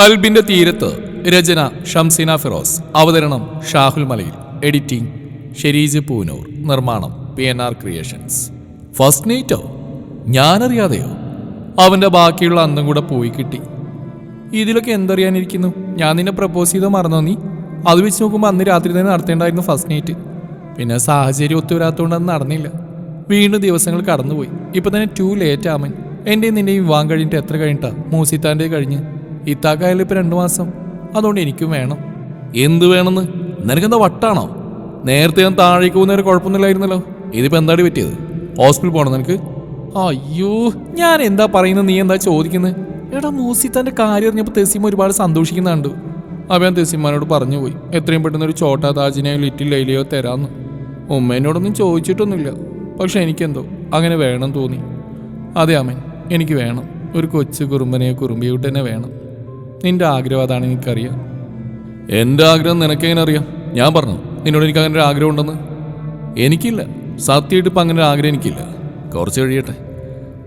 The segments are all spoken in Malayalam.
കൽബിന്റെ തീരത്ത് രചന ഷംസീന ഫിറോസ് അവതരണം ഷാഹുൽ മലയിൽ. എഡിറ്റിംഗ് ഷെരീജ് പൂനൂർ നിർമ്മാണം P N R creations. First നൈറ്റോ? ഞാനറിയാതെയോ? അവന്റെ ബാക്കിയുള്ള അന്നും കൂടെ പോയി കിട്ടി. ഇതിലൊക്കെ എന്തറിയാനിരിക്കുന്നു? ഞാൻ നിന്നെ പ്രപ്പോസ് ചെയ്തോ മറന്നോ നീ? അത് വെച്ച് നോക്കുമ്പോൾ അന്ന് രാത്രി തന്നെ നടത്തേണ്ടായിരുന്നു ഫസ്റ്റ് നൈറ്റ്. പിന്നെ സാഹചര്യം ഒത്തുവരാത്തതുകൊണ്ട് അത് നടന്നില്ല. വീണ്ടും ദിവസങ്ങൾ കടന്നുപോയി. ഇപ്പം തന്നെ ടു ലേറ്റ് ആമൻ. എന്റെയും നിന്റെയും വിവാഹം കഴിഞ്ഞിട്ട് എത്ര കഴിഞ്ഞിട്ടാ? മൂസിത്താന്റെ കഴിഞ്ഞ്. ഇത്താക്കായാലും ഇപ്പൊ രണ്ടു മാസം. അതുകൊണ്ട് എനിക്കും വേണം. എന്ത് വേണമെന്ന്? നിനക്കെന്താ വട്ടാണോ? നേരത്തെ ഞാൻ താഴേക്ക് പോകുന്നവരെ കുഴപ്പമൊന്നുമില്ലായിരുന്നല്ലോ. ഇതിപ്പോ എന്താടി പറ്റിയത്? ഹോസ്പിറ്റൽ പോകണം നിനക്ക്? അയ്യോ ഞാൻ എന്താ പറയുന്നത്? നീ എന്താ ചോദിക്കുന്നത് എടാ മൂസി തന്റെ കാര്യം അറിഞ്ഞപ്പോൾ തെസീമ ഒരുപാട് സന്തോഷിക്കുന്നുണ്ട്. അപ്പം ഞാൻ തെസീമ്മാനോട് പറഞ്ഞു പോയി എത്രയും പെട്ടെന്ന് ഒരു ചോട്ടാ താജിനെയോ ലിറ്റിൽ ലൈലയോ തരാമെന്ന് ഉമ്മേനോടൊന്നും ചോദിച്ചിട്ടൊന്നുമില്ല. പക്ഷെ എനിക്കെന്തോ അങ്ങനെ വേണം തോന്നി. അതെ അമ്മൻ എനിക്ക് വേണം. ഒരു കൊച്ചു കുറുമ്പനെയോ കുറുമ്പിയോട്ട് തന്നെ വേണം. നിന്റെ ആഗ്രഹം അതാണ് എനിക്കറിയാം. എന്റെ ആഗ്രഹം നിനക്കെങ്ങനെ അറിയാം? ഞാൻ പറഞ്ഞു നിന്നോട് എനിക്ക് അങ്ങനെ ഒരു ആഗ്രഹം ഉണ്ടെന്ന്. എനിക്കില്ല. സത്യമായിട്ട് ഇപ്പം അങ്ങനെ ഒരു ആഗ്രഹം എനിക്കില്ല. കുറച്ച് കഴിയട്ടെ.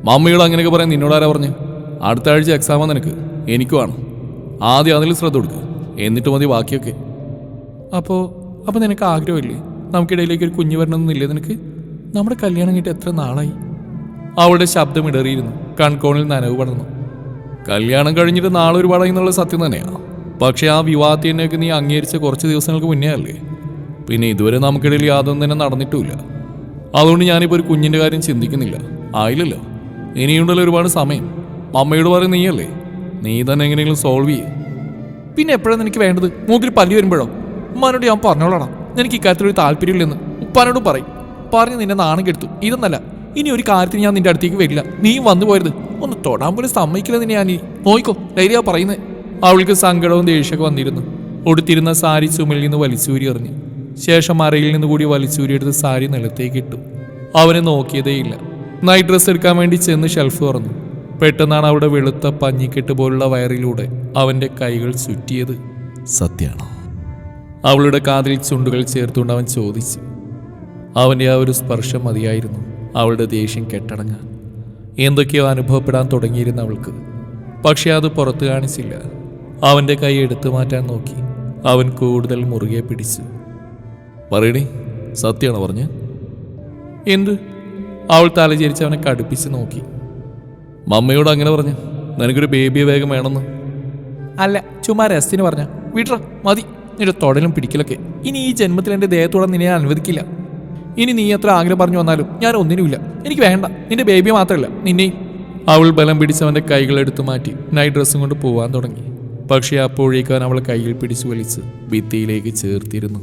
മമ്മികൾ അങ്ങനെയൊക്കെ പറയാൻ നിന്നോടാരാ പറഞ്ഞു? അടുത്ത ആഴ്ച എക്സാമാ നിനക്ക്. എനിക്കുമാണ് ആദ്യം അതിൽ ശ്രദ്ധ കൊടുക്കുക എന്നിട്ട് മതി ബാക്കിയൊക്കെ. അപ്പോൾ അപ്പോൾ നിനക്ക് ആഗ്രഹമില്ലേ? നമുക്കിടയിലേക്ക് ഒരു കുഞ്ഞു വരണമെന്നില്ലേ നിനക്ക്? നമ്മുടെ കല്യാണം കഴിഞ്ഞിട്ട് എത്ര നാളായി? അവളുടെ ശബ്ദം ഇടറിയിരുന്നു. കൺകോണിൽ നനവ് പടർന്നു. കല്യാണം കഴിഞ്ഞിട്ട് നാളെ ഒരുപാടായി എന്നുള്ള സത്യം തന്നെയാണ്. പക്ഷേ ആ വിവാഹത്തിനൊക്കെ നീ അംഗീകരിച്ച കുറച്ച് ദിവസങ്ങൾക്ക് മുന്നേ അല്ലേ? പിന്നെ ഇതുവരെ നമുക്കിടയിൽ യാതൊന്നും തന്നെ നടന്നിട്ടുമില്ല. അതുകൊണ്ട് ഞാനിപ്പോൾ ഒരു കുഞ്ഞിന്റെ കാര്യം ചിന്തിക്കുന്നില്ല. ആയില്ലല്ലോ. ഇനിയുണ്ടല്ലോ ഒരുപാട് സമയം. അമ്മയോട് പറയും നീയല്ലേ? നീ തന്നെ എങ്ങനെയെങ്കിലും സോൾവ് ചെയ്യും. പിന്നെ എപ്പോഴാണ് എനിക്ക് വേണ്ടത്? മൂക്കിൽ പല്ലി വരുമ്പോഴോ? ഉമ്മാനോട് ഞാൻ പറഞ്ഞോളാം എനിക്ക് ഇക്കാര്യത്തിലൊരു താല്പര്യമില്ലെന്ന് ഉപ്പാനോടും പറയും. പറഞ്ഞ് നിന്നെ നാണം കെടുത്തു. ഇതൊന്നല്ല. ഇനി ഒരു കാര്യത്തിന് ഞാൻ നിന്റെ അടുത്തേക്ക് വരില്ല. നീ വന്നു പോയത് ഒന്ന് തൊടാൻ പോലും സമ്മതിക്കില്ല നിന്നെ ഞാൻ നോയിക്കോ ധൈര്യ പറയുന്നത് അവൾക്ക് സങ്കടവും ദേഷ്യമൊക്കെ വന്നിരുന്നു. ഉടുത്തിരുന്ന സാരി ചുമലിൽ നിന്ന് വലിച്ചൂരി എറിഞ്ഞു. ശേഷം അറയിൽ നിന്ന് കൂടി വലിച്ചൂരി എടുത്ത് സാരി നിലത്തേക്ക് ഇട്ടു. അവനെ നോക്കിയതേയില്ല നൈറ്റ് ഡ്രസ്സ് എടുക്കാൻ വേണ്ടി ചെന്ന് ഷെൽഫ് തുറന്നു. പെട്ടെന്നാണ് അവിടെ വെളുത്ത പഞ്ഞിക്കെട്ട് പോലുള്ള വയറിലൂടെ അവന്റെ കൈകൾ ചുറ്റിയത്. സത്യാണ്? അവളുടെ കാതിൽ ചുണ്ടുകൾ ചേർത്തുകൊണ്ട് അവൻ ചോദിച്ചു. അവന്റെ ആ ഒരു സ്പർശം മതിയായിരുന്നു. അവളുടെ ദേഷ്യം കെട്ടടങ്ങാൻ എന്തൊക്കെയോ അനുഭവപ്പെടാൻ തുടങ്ങിയിരുന്ന അവൾക്ക്. പക്ഷേ അത് പുറത്തു കാണിച്ചില്ല. അവന്റെ കൈ എടുത്തു മാറ്റാൻ നോക്കി. അവൻ കൂടുതൽ മുറുകെ പിടിച്ചു. പറയണേ സത്യമാണ് പറഞ്ഞ്? എന്ത്? അവൾ തലചരിച്ച് അവനെ കടുപ്പിച്ച് നോക്കി. മമ്മയോട് അങ്ങനെ പറഞ്ഞു. നിനക്കൊരു ബേബിയെ വേഗം വേണമെന്ന്. അല്ല ചുമ്മാ രസത്തിന് പറഞ്ഞ. വീട്ടറ മതി. നിന്റെ തൊടലും പിടിക്കലൊക്കെ. ഇനി ഈ ജന്മത്തിൽ എന്റെ ദേഹത്തോടെ നിന്നെ അനുവദിക്കില്ല. ഇനി നീ എത്ര ആഗ്രഹം പറഞ്ഞു വന്നാലും ഞാൻ ഒന്നിനുമില്ല. എനിക്ക് വേണ്ട. നിന്റെ ബേബി മാത്രമല്ല നിന്നെ അവൾ ബലം പിടിച്ചവന്റെ കൈകൾ എടുത്തു മാറ്റി നൈറ്റ് ഡ്രസ്സും കൊണ്ട് പോവാൻ തുടങ്ങി. പക്ഷേ അപ്പോഴേക്കാൻ അവൾ കയ്യിൽ പിടിച്ചു വലിച്ച് ഭിത്തിയിലേക്ക് ചേർത്തിരുന്നു.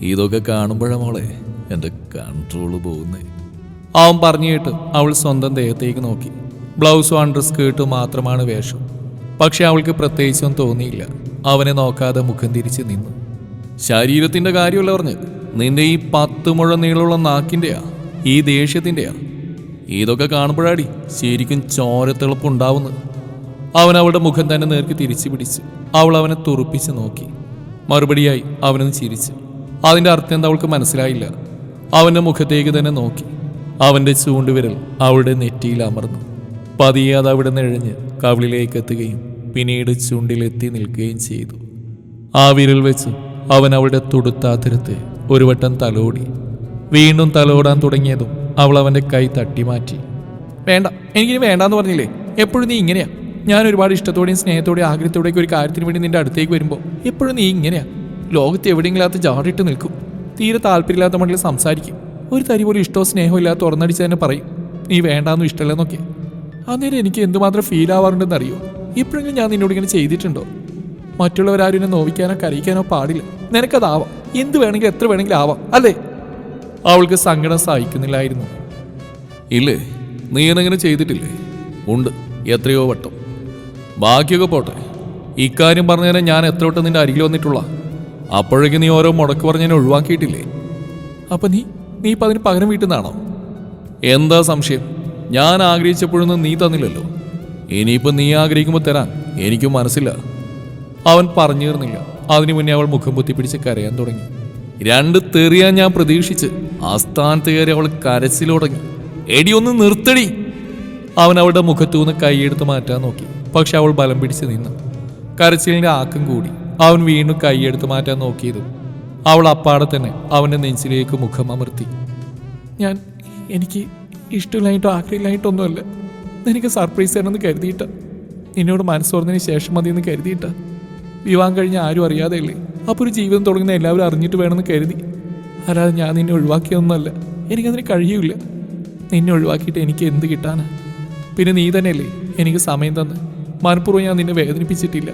ഇതൊക്കെ കാണുമ്പോഴാ മോളെ എന്റെ കൺട്രോൾ പോകുന്നേ. അവൻ പറഞ്ഞു കേട്ട് അവൾ സ്വന്തം ദേഹത്തേക്ക് നോക്കി. ബ്ലൗസും അണ്ടർ സ്കേർട്ടും മാത്രമാണ് വേഷം. പക്ഷെ അവൾക്ക് പ്രത്യേകിച്ചൊന്നും തോന്നിയില്ല. അവനെ നോക്കാതെ മുഖം തിരിച്ച് നിന്നു. ശരീരത്തിന്റെ കാര്യമല്ല പറഞ്ഞ് നിന്റെ ഈ പത്ത് മുഴ നീളമുള്ള നാക്കിന്റെയാ ഈ ദേഷ്യത്തിന്റെയാ ഇതൊക്കെ കാണുമ്പോഴാടി ശരിക്കും ചോരത്തിളപ്പുണ്ടാവുന്നത്. അവൻ അവളുടെ മുഖം തന്നെ നേർക്ക് തിരിച്ചു പിടിച്ചു അവൾ അവനെ തുറപ്പിച്ച് നോക്കി. മറുപടിയായി അവനൊന്ന് ചിരിച്ചു. അതിന്റെ അർത്ഥം എന്താ അവൾക്ക് മനസ്സിലായില്ല. അവന്റെ മുഖത്തേക്ക് തന്നെ നോക്കി. അവന്റെ ചൂണ്ടുവിരൽ അവളുടെ നെറ്റിയിൽ അമർന്നു. പതിയെ അത് അവിടെ നിഴഞ്ഞ് കവിളിലേക്ക് എത്തുകയും പിന്നീട് ചുണ്ടിലെത്തി നിൽക്കുകയും ചെയ്തു. ആ വിരൽ വെച്ച് അവൻ അവളുടെ തുടുത്താതിരത്തെ ഒരു വട്ടം തലോടി. വീണ്ടും തലോടാൻ തുടങ്ങിയതും അവൾ അവന്റെ കൈ തട്ടി മാറ്റി. വേണ്ട എനിക്കിനി വേണ്ടാന്ന് പറഞ്ഞില്ലേ? എപ്പോഴും നീ ഇങ്ങനെയാ. ഞാൻ ഒരുപാട് ഇഷ്ടത്തോടെയും സ്നേഹത്തോടെയും ആഗ്രഹത്തോടെയും ഒരു കാര്യത്തിന് വേണ്ടി നിന്റെ അടുത്തേക്ക് വരുമ്പോൾ എപ്പോഴും നീ ഇങ്ങനെയാ. ലോകത്ത് എവിടെയെങ്കിലാത്ത ജാടിയിട്ട് നിൽക്കും. തീരെ താല്പര്യമില്ലാത്ത മട്ടിൽ സംസാരിക്കും. ഒരു തരി പോലും ഇഷ്ടമോ സ്നേഹമോ ഇല്ലാതെ തുറന്നടിച്ച് തന്നെ പറയും. നീ വേണ്ടാന്നും ഇഷ്ടമല്ലെന്നൊക്കെ. അന്നേരം എനിക്ക് എന്തുമാത്രം ഫീൽ ആവാറുണ്ടെന്ന് അറിയോ ഇപ്പോഴെങ്കിലും ഞാൻ നിന്നോട് ഇങ്ങനെ ചെയ്തിട്ടുണ്ടോ? മറ്റുള്ളവരാരും എന്നെ നോവിക്കാനോ കരയിക്കാനോ പാടില്ല. നിനക്കതാവാം. എന്ത് വേണമെങ്കിലും എത്ര വേണമെങ്കിലും ആവാം അല്ലേ? അവൾക്ക് സങ്കടം സഹിക്കുന്നില്ലായിരുന്നു. ഇല്ലേ? നീ എന്നങ്ങനെ ചെയ്തിട്ടില്ലേ? ഉണ്ട് എത്രയോ വട്ടം. ബാക്കിയൊക്കെ പോട്ടെ. ഇക്കാര്യം പറഞ്ഞതിനെ ഞാൻ എത്ര വട്ടം നിന്റെ അരികിൽ വന്നിട്ടുള്ള? അപ്പോഴേക്കും നീ ഓരോ മുടക്ക് പറഞ്ഞതിനെ ഒഴിവാക്കിയിട്ടില്ലേ? അപ്പൊ നീ നീ ഇപ്പം അതിന് പകരം വീട്ടുന്നാണോ എന്താ സംശയം? ഞാൻ ആഗ്രഹിച്ചപ്പോഴൊന്നും നീ തന്നില്ലല്ലോ. ഇനിയിപ്പോൾ നീ ആഗ്രഹിക്കുമ്പോൾ തരാൻ എനിക്കും മനസ്സില്ല. അവൻ പറഞ്ഞു തീർന്നില്ല അതിനു മുന്നേ അവൾ മുഖം പൊത്തിപ്പിടിച്ച് കരയാൻ തുടങ്ങി. രണ്ട് തെറിയാൻ ഞാൻ പ്രതീക്ഷിച്ച് ആസ്ഥാനത്ത് കയറി അവൾ കരച്ചിലുടങ്ങി. എടി ഒന്ന് നിർത്തടി. അവൻ അവളുടെ മുഖത്തു നിന്ന് കൈയെടുത്ത് മാറ്റാൻ നോക്കി. പക്ഷെ അവൾ ബലം പിടിച്ച് നിന്നു. കരച്ചിലിന്റെ ആക്കം കൂടി. അവൻ വീണ്ടും കൈയെടുത്ത് മാറ്റാൻ നോക്കിയത്. അവൾ അപ്പാടെ തന്നെ അവന്റെ നെഞ്ചിലേക്ക് മുഖം അമർത്തി. ഞാൻ എനിക്ക് ഇഷ്ടമില്ലായിട്ടോ ആഗ്രഹമില്ലായിട്ടൊന്നുമല്ല നിനക്ക് സർപ്രൈസ് തരണമെന്ന് കരുതിയിട്ട്. നിന്നോട് മനസ്സോർന്നതിന് ശേഷം ശേഷം മതിയെന്ന് കരുതിയിട്ട. വിവാഹം കഴിഞ്ഞ ആരും അറിയാതെയല്ലേ അപ്പോൾ ഒരു ജീവിതം തുടങ്ങുന്ന എല്ലാവരും അറിഞ്ഞിട്ട് വേണമെന്ന് കരുതി. അല്ലാതെ ഞാൻ നിന്നെ ഒഴിവാക്കിയതൊന്നുമല്ല. എനിക്കതിന് കഴിയൂല. നിന്നെ ഒഴിവാക്കിയിട്ട് എനിക്ക് എന്ത് കിട്ടാനാ? പിന്നെ നീ തന്നെയല്ലേ എനിക്ക് സമയം തന്ന്. മനഃപൂർവം ഞാൻ നിന്നെ വേദനിപ്പിച്ചിട്ടില്ല.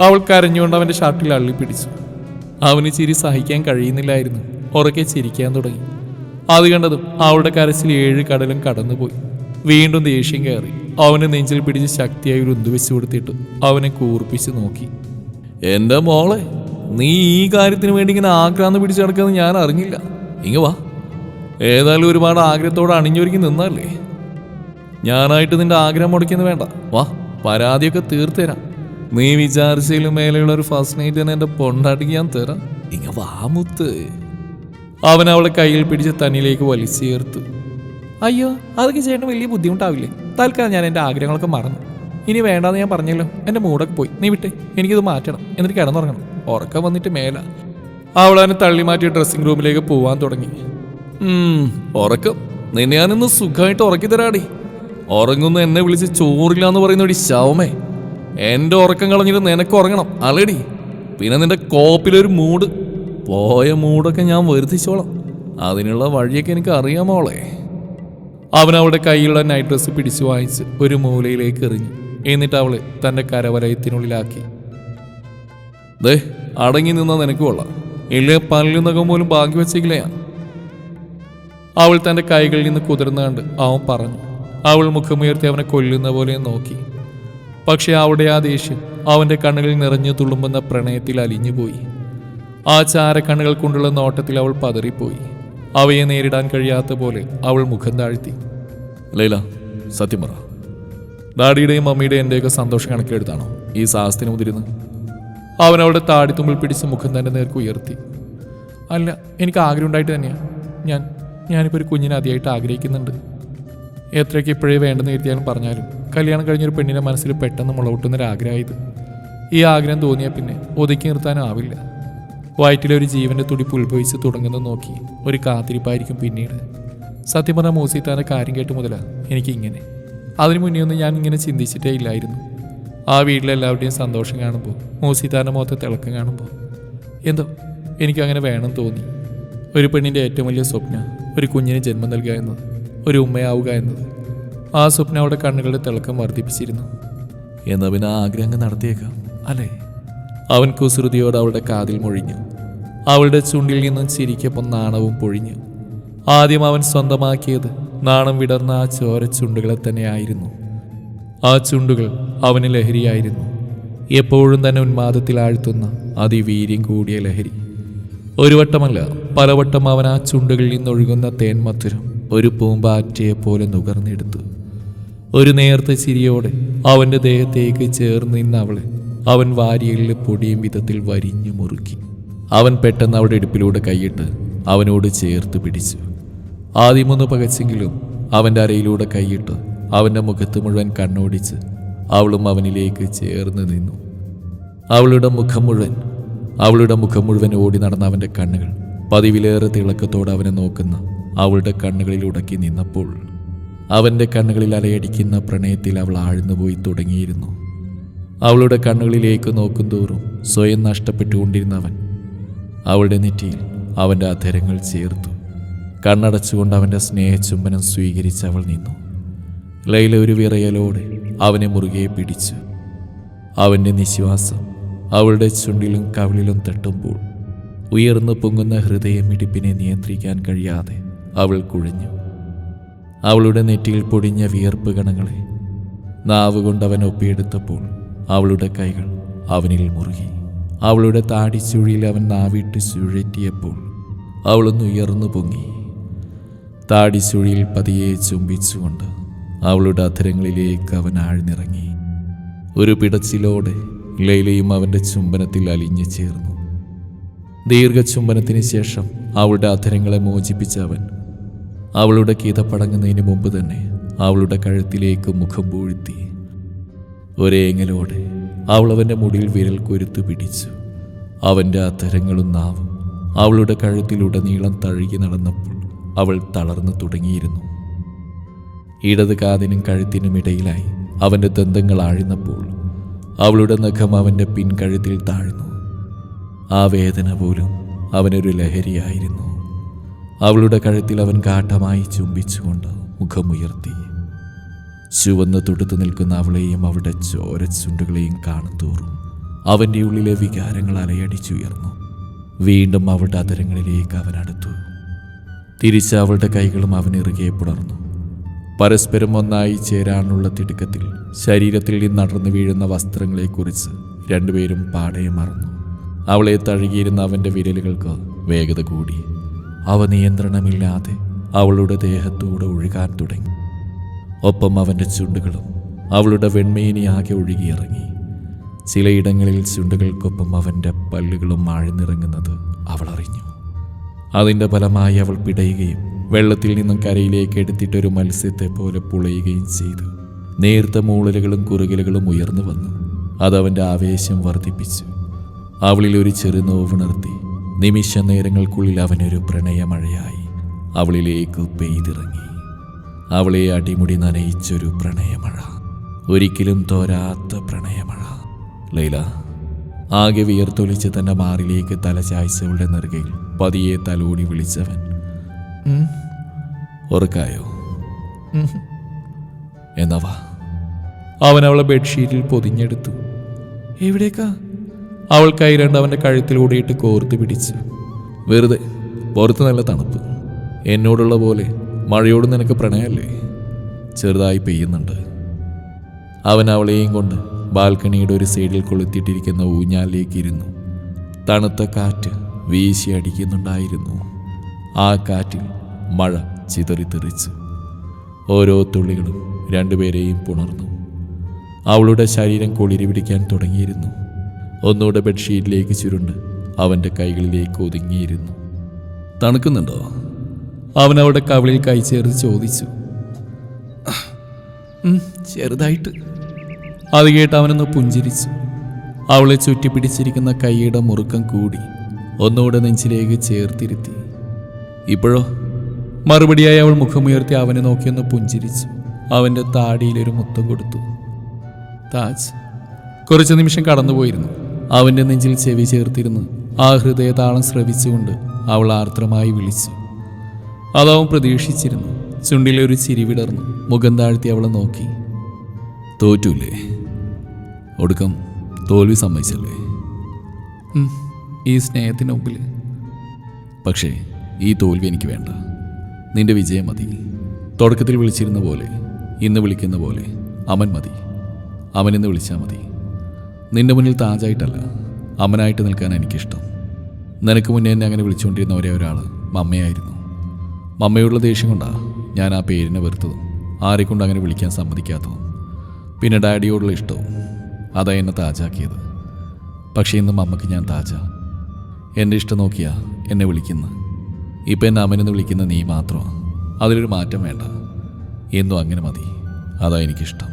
അവൾ കരഞ്ഞുകൊണ്ട് അവന്റെ ഷർട്ടിൽ അള്ളിപ്പിടിച്ചു അവന് ചിരി സഹിക്കാൻ കഴിയുന്നില്ലായിരുന്നു. ഉറക്കെ ചിരിക്കാൻ തുടങ്ങി. അത് കണ്ടതും അവളുടെ കരച്ചിൽ ഏഴ് കടലും കടന്നുപോയി. വീണ്ടും ദേഷ്യം കയറി. അവനെ നെഞ്ചിൽ പിടിച്ച് ശക്തിയായി ഒരു ഉന്തുവെച്ച് കൊടുത്തിട്ട് അവനെ കൂർപ്പിച്ച് നോക്കി. എന്റെ മോളെ നീ ഈ കാര്യത്തിന് വേണ്ടി ഇങ്ങനെ ആക്രാന്ന് പിടിച്ചു കിടക്കുന്നത് ഞാൻ അറിഞ്ഞില്ല. ഇങ്ങ വാ. ഏതായാലും ഒരുപാട് ആഗ്രഹത്തോടെ അണിഞ്ഞൊരുക്കി നിന്നല്ലേ? ഞാനായിട്ട് നിന്റെ ആഗ്രഹം മുടക്കിയെന്ന് വേണ്ട. വാ പരാതിയൊക്കെ തീർത്തു തരാം നീ വിചാരിച്ചതിലും മേലെയുള്ള ഒരു ഫസ്റ്റ് നൈറ്റ് തന്നെ എന്റെ പൊണ്ടാട്ടിക്ക് ഞാൻ തരാം. ഇങ്ങ വാ മുത്ത്. അവൻ അവളെ കയ്യിൽ പിടിച്ച് തന്നിലേക്ക് വലിച്ചു ചേർത്തു അയ്യോ അതൊക്കെ ചേട്ടന് വലിയ ബുദ്ധിമുട്ടാവില്ലേ? തൽക്കാലം ഞാൻ എന്റെ ആഗ്രഹങ്ങളൊക്കെ മറന്നു. ഇനി വേണ്ടാന്ന് ഞാൻ പറഞ്ഞല്ലോ. എന്റെ മൂടൊക്കെ പോയി. നീ വിട്ടേ. എനിക്കിത് മാറ്റണം. എന്നിട്ട് കിടന്നുറങ്ങണം. ഉറക്കം വന്നിട്ട് മേല. അവൾ തള്ളി മാറ്റി ഡ്രസ്സിംഗ് റൂമിലേക്ക് പോവാൻ തുടങ്ങി. ഉറക്കം. നിന്നെ ഞാനിന്ന് സുഖമായിട്ട് ഉറക്കി തരാടി. ഉറങ്ങുന്ന എന്നെ വിളിച്ച് ചോറില്ല എന്ന് ഒരു ശവമേ എന്റെ ഉറക്കം കളഞ്ഞിട്ട് നിനക്ക് ഉറങ്ങണം. അലടി പിന്നെ നിന്റെ കോപ്പിലൊരു മൂഡ് പോയ മൂടൊക്കെ ഞാൻ വരുത്തിച്ചോളാം. അതിനുള്ള വഴിയൊക്കെ എനിക്ക് അറിയാമോളെ അവൻ അവളുടെ കൈയിലുള്ള നൈറ്റ് ഡ്രസ്സ് പിടിച്ചു വാങ്ങിച്ച് ഒരു മൂലയിലേക്ക് എറിഞ്ഞു. എന്നിട്ട് അവൾ തന്റെ കരവലയത്തിനുള്ളിലാക്കി. ദേ അടങ്ങി നിന്നാ നിനക്ക് കൊള്ളാം. ഇല്ലേ പല്ലും നഖം പോലും ബാക്കി വെച്ചേക്കില്ല അവൾ തന്റെ കൈകളിൽ നിന്ന് കുതിർന്നുകൊണ്ട് അവൻ പറഞ്ഞു അവൾ മുഖമുയർത്തി അവനെ കൊല്ലുന്ന പോലെ നോക്കി. പക്ഷേ അവിടെ ആ ദേഷ്യം അവന്റെ കണ്ണുകളിൽ നിറഞ്ഞു തുളുമ്പുന്ന പ്രണയത്തിൽ അലിഞ്ഞുപോയി. ആ ചാരക്കണ്ണുകൾ കൊണ്ടുള്ള നോട്ടത്തിൽ അവൾ പതറിപ്പോയി. അവയെ നേരിടാൻ കഴിയാത്ത പോലെ അവൾ മുഖം താഴ്ത്തി. ലൈല സത്യം പറ. ഡാഡിയുടെയും മമ്മിയുടെയും എന്റെയൊക്കെ സന്തോഷം കണക്കിലെടുത്താണോ ഈ സാഹസത്തിന് മുതിരുന്നത്? അവൻ അവളുടെ താടിത്തുമ്പിൽ പിടിച്ച് മുഖം തന്നെ നേർക്ക് ഉയർത്തി. അല്ല എനിക്ക് ആഗ്രഹം ഉണ്ടായിട്ട് തന്നെയാണ് ഞാൻ ഞാനിപ്പോൾ ഒരു കുഞ്ഞിനെ അതിയായിട്ട് ആഗ്രഹിക്കുന്നുണ്ട്. എത്രയ്ക്ക് ഇപ്പോഴേ വേണ്ടെന്ന് കരുതിയാലും പറഞ്ഞാലും കല്യാണം കഴിഞ്ഞൊരു പെണ്ണിന്റെ മനസ്സിൽ പെട്ടെന്ന് മുളകൂട്ടുന്നൊരാഗ്രഹം ഇത് ഈ ആഗ്രഹം തോന്നിയാൽ പിന്നെ ഒതുക്കി നിർത്താനാവില്ല. വയറ്റിലെ ഒരു ജീവന്റെ തുടിപ്പ് ഉത്ഭവിച്ച് തുടങ്ങുന്നത് നോക്കി ഒരു കാത്തിരിപ്പായിരിക്കും പിന്നീട്. സത്യം പറഞ്ഞ മൂസിത്താന്റെ കാര്യം കേട്ട് മുതലാണ് എനിക്ക് ഇങ്ങനെ അതിനു മുന്നേ ഒന്നും ഞാൻ ഇങ്ങനെ ചിന്തിച്ചിട്ടേ ഇല്ലായിരുന്നു. ആ വീട്ടിലെല്ലാവരുടെയും സന്തോഷം കാണുമ്പോൾ മൂസിത്താന്റെ മുഖത്തെ തിളക്കം കാണുമ്പോൾ എന്തോ എനിക്കങ്ങനെ വേണം തോന്നി. ഒരു പെണ്ണിന്റെ ഏറ്റവും വലിയ സ്വപ്ന ഒരു കുഞ്ഞിന് ജന്മം നൽകുക എന്നത് ഒരു ഉമ്മയാവുക എന്നത്. ആ സ്വപ്നം അവിടെ കണ്ണുകളുടെ തിളക്കം വർദ്ധിപ്പിച്ചിരുന്നു. എന്നാൽ പിന്നെ ആ ആഗ്രഹം നടത്തിയേക്കാം. അല്ലേ? അവൻ കുസൃതിയോട് അവളുടെ കാതിൽ മൊഴിഞ്ഞു. അവളുടെ ചുണ്ടിൽ നിന്നും ചിരിക്കപ്പം നാണവും പൊഴിഞ്ഞു. ആദ്യം അവൻ സ്വന്തമാക്കിയത് നാണം വിടർന്ന ആ ചോര ചുണ്ടുകളെ തന്നെയായിരുന്നു ആ ചുണ്ടുകൾ അവന് ലഹരിയായിരുന്നു. എപ്പോഴും തന്നെ ഉന്മാദത്തിൽ ആഴ്ത്തുന്ന അതിവീര്യം കൂടിയ ലഹരി. ഒരു വട്ടമല്ല പലവട്ടം അവൻ ആ ചുണ്ടുകളിൽ നിന്നൊഴുകുന്ന തേൻമധുരം ഒരു പൂമ്പാറ്റയെ പോലെ നുകർന്നെടുത്തു. ഒരു നേർത്ത ചിരിയോടെ അവന്റെ ദേഹത്തേക്ക് ചേർന്ന് നിന്ന് അവളെ അവൻ വാരിയലിൽ പൊടിയും വിധത്തിൽ വരിഞ്ഞു മുറുക്കി. അവൻ പെട്ടെന്ന് അവളുടെ ഇടുപ്പിലൂടെ കൈയിട്ട് അവനോട് ചേർത്ത് പിടിച്ചു. ആദ്യമൊന്ന് പകച്ചെങ്കിലും അവന്റെ അരയിലൂടെ കൈയിട്ട് അവന്റെ മുഖത്ത് മുഴുവൻ കണ്ണോടിച്ച് അവളും അവനിലേക്ക് ചേർന്ന് നിന്നു. അവളുടെ മുഖം മുഴുവൻ അവളുടെ മുഖം മുഴുവൻ ഓടി നടന്ന അവന്റെ കണ്ണുകൾ പതിവിലേറെ തിളക്കത്തോടെ അവനെ നോക്കുന്ന അവളുടെ കണ്ണുകളിൽ ഉടക്കി നിന്നപ്പോൾ അവന്റെ കണ്ണുകളിൽ അലയടിക്കുന്ന പ്രണയത്തിൽ അവൾ ആഴ്ന്നുപോയി തുടങ്ങിയിരുന്നു. അവളുടെ കണ്ണുകളിലേക്ക് നോക്കും തോറും സ്വയം നഷ്ടപ്പെട്ടുകൊണ്ടിരുന്ന അവൻ അവളുടെ നെറ്റിയിൽ അവന്റെ അധരങ്ങൾ ചേർത്തു. കണ്ണടച്ചുകൊണ്ട് അവന്റെ സ്നേഹചുംബനം സ്വീകരിച്ച് അവൾ നിന്നു. ലൈല ഒരു വിറയലോടെ അവനെ മുറുകെ പിടിച്ചു. അവന്റെ നിശ്വാസം അവളുടെ ചുണ്ടിലും കവിളിലും തട്ടുമ്പോൾ ഉയർന്നു പൊങ്ങുന്ന ഹൃദയമിടിപ്പിനെ നിയന്ത്രിക്കാൻ കഴിയാതെ അവൾ കുഴഞ്ഞു. അവളുടെ നെറ്റിയിൽ പൊടിഞ്ഞ വിയർപ്പ് കണങ്ങളെ നാവുകൊണ്ട് അവൻ ഒപ്പിയെടുത്തപ്പോൾ അവളുടെ കൈകൾ അവനിൽ മുറുകി. അവളുടെ താടിച്ചുഴിയിൽ അവൻ നാവിട്ട് ചുഴറ്റിയപ്പോൾ അവളൊന്ന് ഉയർന്നു പൊങ്ങി. താടിച്ചുഴിയിൽ പതിയെ ചുംബിച്ചുകൊണ്ട് അവളുടെ അധരങ്ങളിലേക്ക് അവൻ ആഴ്ന്നിറങ്ങി. ഒരു പിടച്ചിലോടെ ലൈലയും അവന്റെ ചുംബനത്തിൽ അലിഞ്ഞു ചേർന്നു. ദീർഘചുംബനത്തിന് ശേഷം അവളുടെ അധരങ്ങളെ മോചിപ്പിച്ച അവൻ അവളുടെ കീതപ്പടങ്ങുന്നതിന് മുമ്പ് തന്നെ അവളുടെ കഴുത്തിലേക്ക് മുഖം പൂഴ്ത്തി ഒരേങ്ങലോടെ അവൾ അവന്റെ മുടിയിൽ വിരൽ കൊരുത്തു പിടിച്ചു. അവന്റെ അധരങ്ങളും നാവും അവളുടെ കഴുത്തിലുടനീളം തഴുകി നടന്നപ്പോൾ അവൾ തളർന്നു തുടങ്ങിയിരുന്നു. ഇടത് കാതിനും കഴുത്തിനും ഇടയിലായി അവന്റെ ദന്തങ്ങൾ ആഴ്ന്നപ്പോൾ അവളുടെ നഖം അവന്റെ പിൻകഴുത്തിൽ താഴ്ന്നു. ആ വേദന പോലും അവനൊരു ലഹരിയായിരുന്നു. അവളുടെ കഴുത്തിൽ അവൻ കാട്ടമായി ചുംബിച്ചുകൊണ്ട് മുഖമുയർത്തി. ചുവന്ന് തൊടുത്തു നിൽക്കുന്ന അവളെയും അവളുടെ ചോരച്ചുണ്ടുകളെയും കാണുന്തോറും അവന്റെ ഉള്ളിലെ വികാരങ്ങൾ അലയടിച്ചുയർന്നു. വീണ്ടും അവളുടെ അതരങ്ങളിലേക്ക് അവൻ അടുത്തു. തിരിച്ച് അവളുടെ കൈകളും അവനിറുകെ പുണർന്നു. പരസ്പരം ഒന്നായി ചേരാനുള്ള തിടുക്കത്തിൽ ശരീരത്തിൽ നിന്ന് അടർന്നു വീഴുന്ന വസ്ത്രങ്ങളെക്കുറിച്ച് രണ്ടുപേരും പാടെ മറന്നു. അവളെ തഴുകിയിരുന്ന അവന്റെ വിരലുകൾക്ക് വേഗത കൂടി. അവ നിയന്ത്രണമില്ലാതെ അവളുടെ ദേഹത്തൂടെ ഒഴുകാൻ തുടങ്ങി. ഒപ്പം അവന്റെ ചുണ്ടുകളും അവളുടെ വെണ്മയിനിയാകെ ഒഴുകിയിറങ്ങി. ചിലയിടങ്ങളിൽ ചുണ്ടുകൾക്കൊപ്പം അവന്റെ പല്ലുകളും ആഴ്ന്നിറങ്ങുന്നത് അവൾ അറിഞ്ഞു അതിന്റെ ഫലമായി അവൾ പിടയുകയും വെള്ളത്തിൽ നിന്നും കരയിലേക്ക് എടുത്തിട്ടൊരു മത്സ്യത്തെ പോലെ പുളയുകയും ചെയ്തു. നേർത്ത മൂളലുകളും കുറുകലുകളും ഉയർന്നു വന്നു. അതവന്റെ ആവേശം വർദ്ധിപ്പിച്ചു. അവളിൽ ഒരു ചെറുനോവുണർത്തി നിമിഷ നേരങ്ങൾക്കുള്ളിൽ അവനൊരു പ്രണയമഴയായി. അവളിലേക്ക് പെയ്തിറങ്ങി. അവളെ അടിമുടി നനയിച്ചൊരു പ്രണയമഴ. ഒരിക്കലും തോരാത്ത പ്രണയമഴ. ലൈല ആകെ വിയർത്തൊലിച്ച് തന്റെ മാറിലേക്ക് തല ചായ്ച്ചവളുടെ നെറുകയിൽ പതിയെ തലോടി വിളിച്ചവൻ. "ഉം, ഉറക്കായോ? എന്നവാ അവൻ അവളെ ബെഡ്ഷീറ്റിൽ പൊതിഞ്ഞെടുത്തു. എവിടേക്കാ? അവൾ കൈരണ്ട് രണ്ട് അവന്റെ കഴുത്തിലൂടെയിട്ട് കോർത്ത് പിടിച്ചു. വെറുതെ പുറത്ത് നല്ല തണുപ്പ്. എന്നോടുള്ള പോലെ മഴയോട് നിനക്ക് പ്രണയമല്ലേ? ചെറുതായി പെയ്യുന്നുണ്ട്. അവൻ അവളെയും കൊണ്ട് ബാൽക്കണിയുടെ ഒരു സൈഡിൽ കൊളുത്തിയിട്ടിരിക്കുന്ന ഊഞ്ഞാലിലേക്ക് ഇരുന്നു തണുത്ത കാറ്റ് വീശി അടിക്കുന്നുണ്ടായിരുന്നു. ആ കാറ്റിൽ മഴ ചിതറിത്തെറിച്ചു. ഓരോ തുള്ളികളും രണ്ടുപേരെയും പുണർന്നു. അവളുടെ ശരീരം കുളിരി പിടിക്കാൻ തുടങ്ങിയിരുന്നു. ഒന്നുകൂടെ ബെഡ്ഷീറ്റിലേക്ക് ചുരുണ്ട് അവന്റെ കൈകളിലേക്ക് ഒതുങ്ങിയിരുന്നു. തണുക്കുന്നുണ്ടോ? അവൻ അവളുടെ കവിളിൽ കൈ ചേർത്ത് ചോദിച്ചു. "ഉം, ചെറുതായിട്ട്. അത് കേട്ട് അവനൊന്ന് പുഞ്ചിരിച്ചു. അവളെ ചുറ്റിപ്പിടിച്ചിരിക്കുന്ന കൈയുടെ മുറുക്കം കൂടി ഒന്നുകൂടെ നെഞ്ചിലേക്ക് ചേർത്തിരുത്തി. ഇപ്പോഴോ? മറുപടിയായി അവൾ മുഖമുയർത്തി അവനെ നോക്കിയൊന്ന് പുഞ്ചിരിച്ചു. അവന്റെ താടിയിലൊരു മുത്തം കൊടുത്തു. താജ് കുറച്ച് നിമിഷം കടന്നുപോയിരുന്നു. അവന്റെ നെഞ്ചിൽ ചെവി ചേർത്തിരുന്ന്. ആ ഹൃദയതാളം ശ്രവിച്ചുകൊണ്ട് അവൾ ആർദ്രമായി വിളിച്ചു. അതവൻ പ്രതീക്ഷിച്ചിരുന്നു. ചുണ്ടിലെ ഒരു ചിരി വിടർന്നു. മുഖം താഴ്ത്തി അവളെ നോക്കി. തോറ്റൂലേ? ഒടുക്കം തോൽവി സമ്മതിച്ചല്ലേ? ഈ സ്നേഹത്തിന് മുമ്പിൽ പക്ഷേ ഈ തോൽവി എനിക്ക് വേണ്ട. നിന്റെ വിജയം മതി. തുടക്കത്തിൽ വിളിച്ചിരുന്ന പോലെ ഇന്ന് വിളിക്കുന്ന പോലെ അമൻ മതി. അമനെന്ന് വിളിച്ചാൽ മതി. നിന്റെ മുന്നിൽ താജായിട്ടല്ല അമനായിട്ട് നിൽക്കാൻ എനിക്കിഷ്ടം. നിനക്ക് മുന്നേ എന്നെ അങ്ങനെ വിളിച്ചുകൊണ്ടിരുന്ന ഒരേ ഒരാൾ മമ്മയായിരുന്നു. മമ്മയോടുള്ള ദേഷ്യം കൊണ്ടാ ഞാൻ ആ പേരിനെ വെറുത്തതും ആരെക്കൊണ്ട് അങ്ങനെ വിളിക്കാൻ സമ്മതിക്കാത്തതും പിന്നെ ഡാഡിയോടുള്ള ഇഷ്ടവും. അതാ എന്നെ താജാക്കിയത്. പക്ഷേ ഇന്നും അമ്മയ്ക്ക് ഞാൻ താജ. എന്റെ ഇഷ്ടം നോക്കിയാ എന്നെ വിളിക്കുന്ന. ഇപ്പം എന്നെ അമ്മനെന്ന് വിളിക്കുന്ന നീ മാത്രമാണ് അതിലൊരു മാറ്റം വേണ്ട. എന്നും അങ്ങനെ മതി. അതാ എനിക്കിഷ്ടം.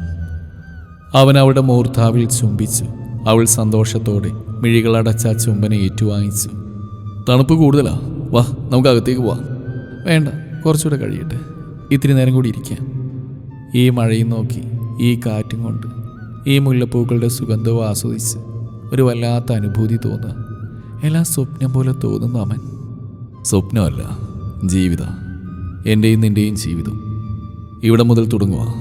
അവൻ അവളുടെ മൂർധാവിൽ ചുംബിച്ചു അവൾ സന്തോഷത്തോടെ മിഴികളടച്ച ചുംബനെ ഏറ്റുവാങ്ങിച്ചു തണുപ്പ് കൂടുതലാ. വാ നമുക്ക് അകത്തേക്ക് പോവാം. വേണ്ട കുറച്ചുകൂടെ കഴിയട്ടെ. ഇത്തിരി നേരം കൂടി ഇരിക്കാം. ഈ മഴയും നോക്കി ഈ കാറ്റും കൊണ്ട് ഈ മുല്ലപ്പൂക്കളുടെ സുഗന്ധവും ആസ്വദിച്ച് ഒരു വല്ലാത്ത അനുഭൂതി തോന്നുക എല്ലാം സ്വപ്നം പോലെ തോന്നുന്നു അവൻ. സ്വപ്നമല്ല ജീവിതം. എന്റെയും നിന്റെയും ജീവിതം. ഇവിടെ മുതൽ തുടങ്ങുക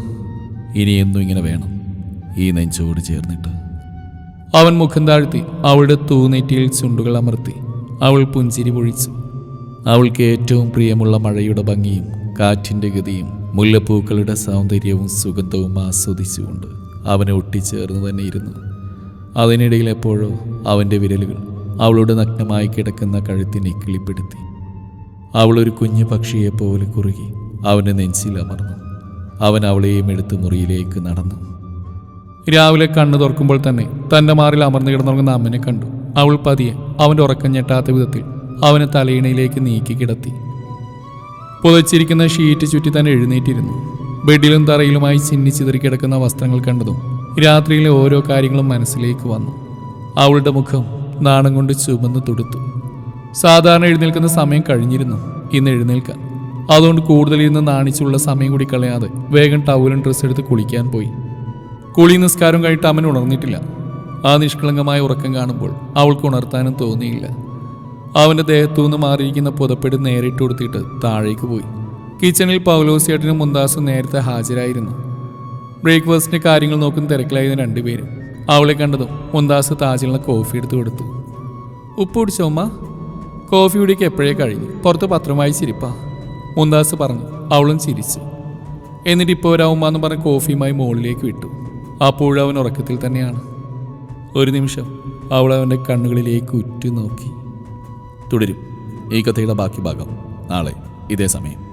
ഇനി എന്നും ഇങ്ങനെ വേണം ഈ നെഞ്ചോട് ചേർന്നിട്ട്. അവൻ മുഖം താഴ്ത്തി അവളുടെ തൂനെറ്റിയിൽ ചുണ്ടുകൾ അമർത്തി അവൾ പുഞ്ചിരി പൊഴിച്ചു. അവൾക്ക് ഏറ്റവും പ്രിയമുള്ള മഴയുടെ ഭംഗിയും കാറ്റിന്റെ ഗതിയും മുല്ലപ്പൂക്കളുടെ സൗന്ദര്യവും സുഗന്ധവും ആസ്വദിച്ചുകൊണ്ട് അവനെ ഒട്ടിച്ചേർന്ന് തന്നെ ഇരുന്നു. അതിനിടയിൽ എപ്പോഴോ അവന്റെ വിരലുകൾ അവളുടെ നഗ്നമായി കിടക്കുന്ന കഴുത്തിനെ കിളിപ്പെടുത്തി. അവളൊരു കുഞ്ഞു പക്ഷിയെ പോലെ കുറുകി അവന്റെ നെഞ്ചിൽ അമർന്നു. അവൻ അവളെയും എടുത്ത് മുറിയിലേക്ക് നടന്നു. രാവിലെ കണ്ണു തുറക്കുമ്പോൾ തന്നെ തന്റെ മാറിൽ അമർന്നു കിടന്നുറങ്ങുന്ന അമ്മനെ കണ്ടു. അവൾ പതിയെ അവന്റെ ഉറക്കം ഞെട്ടാത്ത വിധത്തിൽ അവനെ തലയിണയിലേക്ക് നീക്കി കിടത്തി. പുതച്ചിരിക്കുന്ന ഷീറ്റ് ചുറ്റി തന്നെ എഴുന്നേറ്റിരുന്നു. ബെഡിലും തറയിലുമായി ചിന്നിച്ചിതറി കിടക്കുന്ന വസ്ത്രങ്ങൾ കണ്ടതും രാത്രിയിലെ ഓരോ കാര്യങ്ങളും മനസ്സിലേക്ക് വന്നു. അവളുടെ മുഖം നാണം കൊണ്ട് ചുമന്ന് തുടുത്തു. സാധാരണ എഴുന്നേൽക്കുന്ന സമയം കഴിഞ്ഞിരുന്നു. ഇന്ന് എഴുന്നേൽക്കാൻ അതുകൊണ്ട് കൂടുതൽ ഇരുന്ന് നാണിച്ചുള്ള സമയം കൂടി കളയാതെ വേഗം ടൗലും ഡ്രസ്സ് എടുത്ത് കുളിക്കാൻ പോയി. കുളി നിസ്കാരം കഴിഞ്ഞിട്ട് അമ്മൻ ഉണർന്നിട്ടില്ല. ആ നിഷ്കളങ്കമായ ഉറക്കം കാണുമ്പോൾ അവൾക്ക് ഉണർത്താനും തോന്നിയില്ല. അവന്റെ ദേഹത്തു നിന്ന് മാറിയിരിക്കുന്ന പുതപ്പെട്ട് നേരിട്ട് കൊടുത്തിട്ട് താഴേക്ക് പോയി. കിച്ചണിൽ പൗലോസിയേട്ടനും മുന്താസും നേരത്തെ ഹാജരായിരുന്നു. ബ്രേക്ക്ഫാസ്റ്റിന്റെ കാര്യങ്ങൾ നോക്കുന്ന തിരക്കിലായിരുന്നു രണ്ടുപേരും അവളെ കണ്ടതും മുന്താസ് താജിലുള്ള കോഫി എടുത്തു കൊടുത്തു. ഉപ്പ് കുടിച്ചോമ്മ കോഫി കുടിക്ക് എപ്പോഴേ കഴിഞ്ഞു. പുറത്ത് പത്രം വായിച്ചിരിപ്പാ. മുന്താസ് പറഞ്ഞു. അവളും ചിരിച്ചു. എന്നിട്ട് ഇപ്പോൾ ഒരാവുമ്മ എന്ന് പറഞ്ഞ് കോഫിയുമായി മുകളിലേക്ക് വിട്ടു. അപ്പോഴും അവൻ ഉറക്കത്തിൽ തന്നെയാണ്. ഒരു നിമിഷം അവൾ അവന്റെ കണ്ണുകളിലേക്ക് ഉറ്റുനോക്കി. തുടരും. ഈ കഥയുടെ ബാക്കി ഭാഗം നാളെ ഇതേ സമയം.